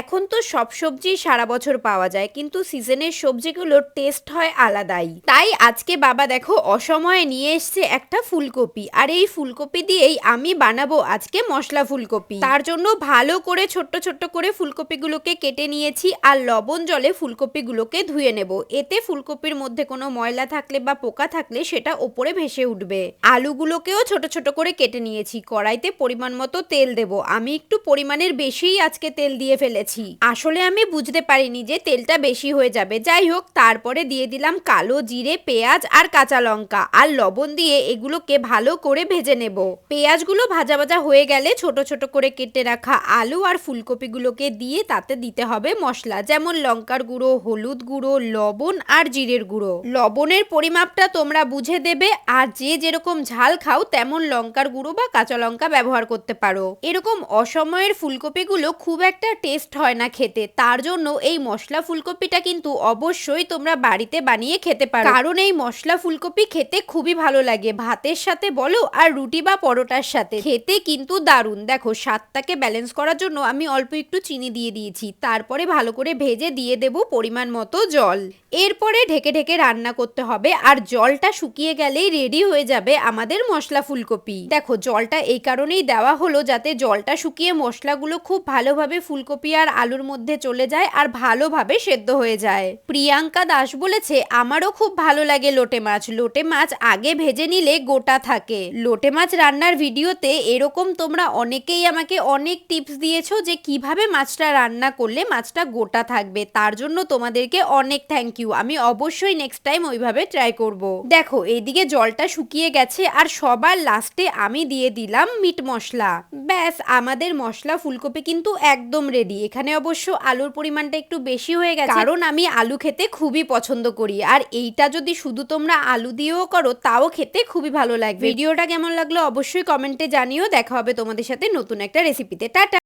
এখন তো সব সবজি সারা বছর পাওয়া যায়, কিন্তু সিজনের সবজিগুলোর টেস্ট হয় আলাদাই। তাই আজকে বাবা দেখো অসময়ে নিয়ে এসছে একটা ফুলকপি, আর এই ফুলকপি দিয়েই আমি বানাবো আজকে মশলা ফুলকপি। তার জন্য ভালো করে ছোট্ট ছোট্ট করে ফুলকপিগুলোকে কেটে নিয়েছি, আর লবণ জলে ফুলকপিগুলোকে ধুয়ে নেব। এতে ফুলকপির মধ্যে কোনো ময়লা থাকলে বা পোকা থাকলে সেটা ওপরে ভেসে উঠবে। আলুগুলোকেও ছোট ছোট করে কেটে নিয়েছি, কড়াইতে পরিমাণ মতো তেল দেব। আমি একটু পরিমাণের বেশিই আজকে তেল দিয়ে ফেলেছি। আসলে আমি বুঝতে পারিনি যে তেলটা বেশি হয়ে যাবে। যাই হোক, তারপরে দিয়ে দিলাম কালো জিরে, পেঁয়াজ আর কাঁচা লঙ্কা। আর লবণ দিয়ে এগুলোকে ভালো করে ভেজে নেব। পেঁয়াজগুলো ভাজা ভাজা হয়ে গেলে ছোট ছোট করে কেটে রাখা আলু আর ফুলকপিগুলোকে দিয়ে তাতে দিতে হবে মশলা। যেমন লঙ্কার গুঁড়ো, হলুদ গুঁড়ো, লবণ আর জিরের গুঁড়ো। লবণের পরিমাপটা তোমরা বুঝে দেবে আর যে যেরকম ঝাল খাও, তেমন লঙ্কার গুঁড়ো বা কাঁচা লঙ্কা ব্যবহার করতে পারো। এরকম অসময়ের ফুলকপিগুলো খুব একটা টেস্ট হয় না খেতে। তার জন্য এই মশলা ফুলকপিটা কিন্তু অবশ্যই তোমরা বাড়িতে বানিয়ে খেতে পারো। কারণ এই মশলা ফুলকপি খেতে খুবই ভালো লাগে। ভাতের সাথে বলো আর রুটি বা পরোটার সাথে। খেতে কিন্তু দারুণ। দেখো, স্বাদটাকে ব্যালেন্স করার জন্য আমি অল্প একটু চিনি দিয়ে দিয়েছি। তারপরে ভালো করে ভেজে দিয়ে দেব পরিমাণ মতো জল। এরপরে ঢেকে ঢেকে রান্না করতে হবে। আর জলটা শুকিয়ে গেলেই রেডি হয়ে যাবে আমাদের মশলা ফুলকপি। দেখো, জলটা এই কারণেই দেওয়া হলো যাতে জলটা শুকিয়ে মশলাগুলো খুব ভালোভাবে ফুলকপি আর আলুর মধ্যে চলে যায় আর ভালোভাবে সেদ্ধ হয়ে যায়। প্রিয়াঙ্কা দাস বলেছে, আমারও খুব ভালো লাগে লোটে মাছ। লোটে মাছ আগে ভেজে নিলে গোটা থাকে। লোটে মাছ রান্নার ভিডিওতে এরকম তোমরা অনেকেই আমাকে অনেক টিপস দিয়েছ যে কীভাবে মাছটা রান্না করলে মাছটা গোটা থাকবে। তার জন্য তোমাদেরকে অনেক থ্যাংক ইউ আমি অবশ্যই নেক্সট টাইম ওইভাবে ট্রাই করব। দেখো এইদিকে জলটা শুকিয়ে গেছে আর সবার লাস্টে আমি দিয়ে দিলাম মিট মশলা। ব্যাস, আমাদের মশলা ফুলকপি কিন্তু একদম রেডি এখানে অবশ্য আলুর পরিমাণটা একটু বেশি হয়ে গেছে। কারণ আমি আলু খেতে খুবই পছন্দ করি। আর এইটা যদি শুধু তোমরা আলু দিয়েও করো তাও খেতে খুবই ভালো লাগবে। ভিডিওটা কেমন লাগল অবশ্যই কমেন্টে জানিও। দেখা হবে তোমাদের সাথে নতুন একটা রেসিপিতে টাটা!